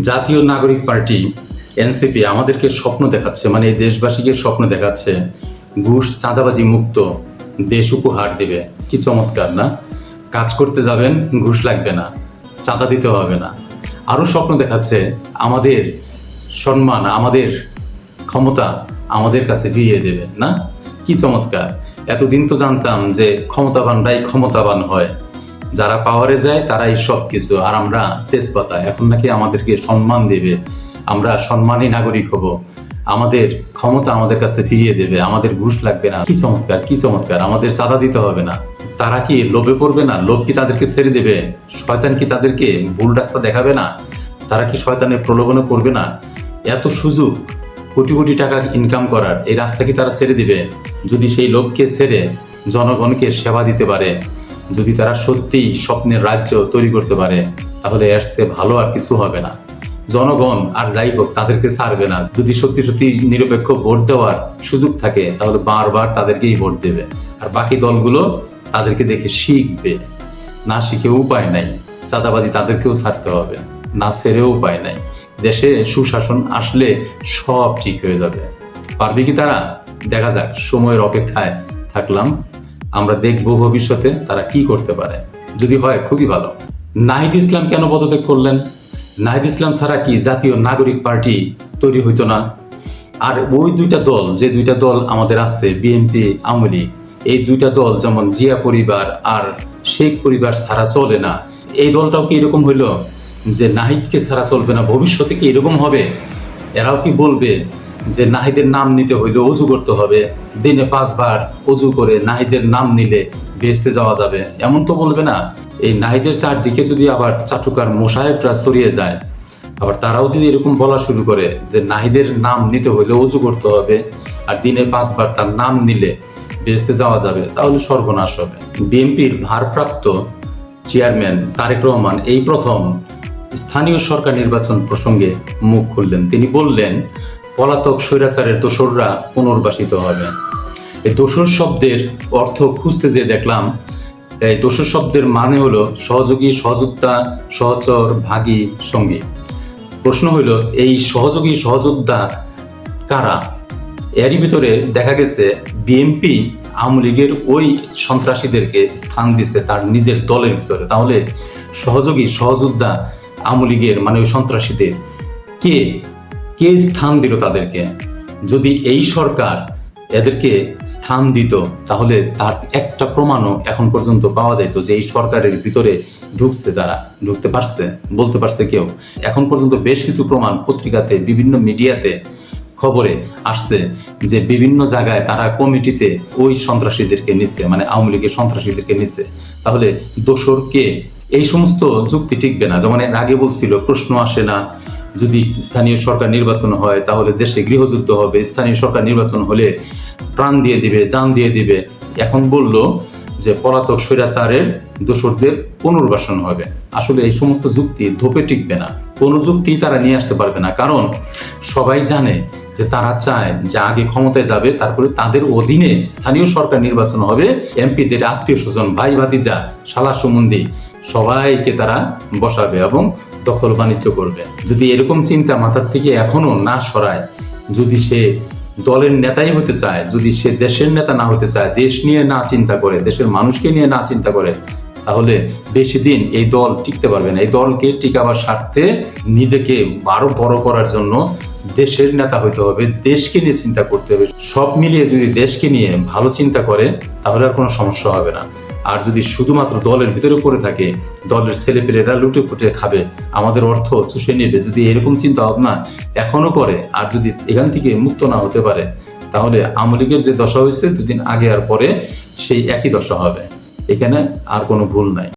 জাতীয় নাগরিক party, NCP, আমাদেরকে স্বপ্ন দেখাচ্ছে মানে এই দেশবাসীকে স্বপ্ন দেখাচ্ছে, ঘুষ চাঁদাবাজি মুক্ত, দেশ উপহার দেবে। কি চমৎকার, না? কাজ করতে যাবেন, ঘুষ লাগবে না, চাঁদা দিতে হবে না। আরও স্বপ্ন দেখাচ্ছে, আমাদের সম্মান, আমাদের ক্ষমতা আমাদের কাছে ফিরিয়ে দেবে, না? কি চমৎকার। এতদিন তো জানতাম যে ক্ষমতাবানরাই ক্ষমতাবান হয়। যারা পাওয়ারে যায়, তারাই সব কিছু আর আমরা তেজপাতা, এখন নাকি আমাদেরকে সম্মান দেবে। আমরা সম্মানী নাগরিক হব। আমাদের ক্ষমতা আমাদের কাছে ফিরিয়ে দেবে। আমাদের ঘুষ লাগবে না। কি চমৎকার কি চমৎকার। আমাদের চাঁদা দিতে হবে না। তারা কি লোভে পড়বে না? লোভ কি তাদেরকে ছেড়ে দেবে? শয়তান কি তাদেরকে ভুল রাস্তা দেখাবে না? তারা কি শয়তানের প্রলোভনে পড়বে না? এত সুযোগ, কোটি কোটি টাকা ইনকাম করার, এই রাস্তা কি তারা ছেড়ে দিবে? যদি সেই লোককে ছেড়ে জনগণকে সেবা দিতে পারে যদি তারা সত্যিই স্বপ্নের রাজ্য তৈরি করতে পারে, তাহলে এর চেয়ে ভালো আর কিছু হবে না। জনগণ আর যাই হোক, তাদেরকে ছাড়বে না। যদি সত্যি সত্যি নিরপেক্ষ ভোট দেওয়ার সুযোগ থাকে, তাহলে বারবার তাদেরকেই ভোট দেবে। আর বাকি দলগুলো তাদেরকে দেখে শিখবে। না শিখে উপায় নাই। চাঁদাবাজি তাদেরকেও ছাড়তে হবে। না ছেড়েও উপায় নাই। দেশে সুশাসন আসলে সব ঠিক হয়ে যাবে। পারবে কি তারা? দেখা যাক, সময়ের অপেক্ষায় থাকলাম। আমরা দেখব ভবিষ্যতে তারা কি করতে পারে। যদি হয়, খুবই ভালো। নাহিদ ইসলাম কেন পদত্যাগ করলেন? নাহিদ ইসলাম ছাড়া কি জাতীয় নাগরিক পার্টি তৈরি হইতো না? আর ওই দুইটা দল, যে দুইটা দল আমাদের আছে, বিএনপি, আওয়ামী লীগ, এই দুইটা দল যেমন জিয়া পরিবার আর শেখ পরিবার ছাড়া চলে না, এই দলটাও কি এরকম হইল? যে নাহিদকে ছাড়া চলবে না, ভবিষ্যতে কি এরকম হবে? এরাও কি বলবে? যে নাহিদের নাম নিতে হইলে অজু করতে হবে। দিনে পাঁচবার অজু করে নাহিদের নাম নিলে বেসতে যাওয়া যাবে। এমন তো বলবে না। এই নাহিদের চারদিকে যদি আবার চাটুকার মোসাহেবরা ছড়িয়ে যায়, আবার তারাও যদি এরকম বলা শুরু করে যে নাহিদের নাম নিতে হইলে অজু করতে হবে আর দিনে পাঁচবার তার নাম নিলে বেসতে যাওয়া যাবে, তাহলে সর্বনাশ হবে। বিএনপির ভারপ্রাপ্ত চেয়ারম্যান তারেক রহমান এই প্রথম স্থানীয় সরকার নির্বাচন প্রসঙ্গে মুখ খুললেন। তিনি বললেন পলাতক স্বৈরাচারের দোসররা পুনর্বাসিত হবে। এই দোসর শব্দের অর্থ খুঁজতে যে দেখলাম, এই দোসর শব্দের মানে হলো সহযোগী, সহযোদ্ধা, সহচর, ভাগী, সঙ্গী। প্রশ্ন হইল এই সহযোগী, সহযোদ্ধা কারা? এরই ভিতরে দেখা গেছে, বিএনপি আওয়ামী লীগের ওই সন্ত্রাসীদেরকে স্থান দিছে তার নিজের দলের ভিতরে। তাহলে সহযোগী, সহযোদ্ধা আওয়ামী লীগের মানে ওই সন্ত্রাসীদের কে কে স্থান দিল তাদেরকে? যদি এই সরকার এদেরকে স্থান দিত, তাহলে তার একটা প্রমাণও এখন পর্যন্ত পাওয়া যেত যে এই সরকারের ভিতরে ঢুকছে তারা, ঢুকতে পারছে, বলতে পারছে কেউ। এখন পর্যন্ত বেশ কিছু প্রমাণ পত্রিকাতে, বিভিন্ন মিডিয়াতে খবরে আসছে যে বিভিন্ন জায়গায় তারা কমিটিতে ওই সন্ত্রাসীদেরকে নিচ্ছে মানে আওয়ামী লীগের সন্ত্রাসীদেরকে নিচ্ছে তাহলে দোসর কে? এই সমস্ত যুক্তি টিকবে না। যেমন আগে বলছিল, প্রশ্ন আসে না যদি স্থানীয় সরকার নির্বাচন হয়, তাহলে দেশে গৃহযুদ্ধ হবে। স্থানীয় সরকার নির্বাচন হলে প্রাণ দিয়ে দিবে, জান দিয়ে দিবে। এখন বলল যে পলাতক স্বৈরাচারের দোষরদের পুনর্বাসন হবে। আসলে এই সমস্ত যুক্তি ধোপে টিকবে না। কোনো যুক্তি তারা নিয়ে আসতে পারবে না। কারণ সবাই জানে যে তারা চায় যে আগে ক্ষমতায় যাবে, তারপরে তাদের অধীনে স্থানীয় সরকার নির্বাচন হবে। এমপিদের আত্মীয় স্বজন ভাই ভাতিজা শালা সম্বন্ধী সবাইকে তারা বসাবে এবং দখল বাণিজ্য করবে। যদি এরকম চিন্তা মাথার থেকে এখনও না সরায়, যদি সে দলের নেতাই হতে চায়, যদি সে দেশের নেতা না হতে চায়, দেশ নিয়ে না চিন্তা করে, দেশের মানুষকে নিয়ে না চিন্তা করে, তাহলে বেশি দিন এই দল টিকতে পারবে না। এই দলকে টিকাবার স্বার্থে নিজেকে আরও বড় করার জন্য দেশের নেতা হইতে হবে, দেশকে নিয়ে চিন্তা করতে হবে। সব মিলিয়ে যদি দেশকে নিয়ে ভালো চিন্তা করে, তাহলে আর কোনো সমস্যা হবে না। আর যদি শুধুমাত্র দলের ভিতরে পড়ে থাকে, দলের ছেলে ছেলেপেলেরা লুটে পুটে খাবে। আমাদের অর্থ চুষে নেবে। যদি এরকম চিন্তা ভাবনা এখনও করে আর যদি এখান থেকে মুক্ত না হতে পারে, তাহলে আওয়ামী লীগের যে দশা হয়েছে দুদিন আগে আর পরে সেই একই দশা হবে। এখানে আর কোনো ভুল নাই।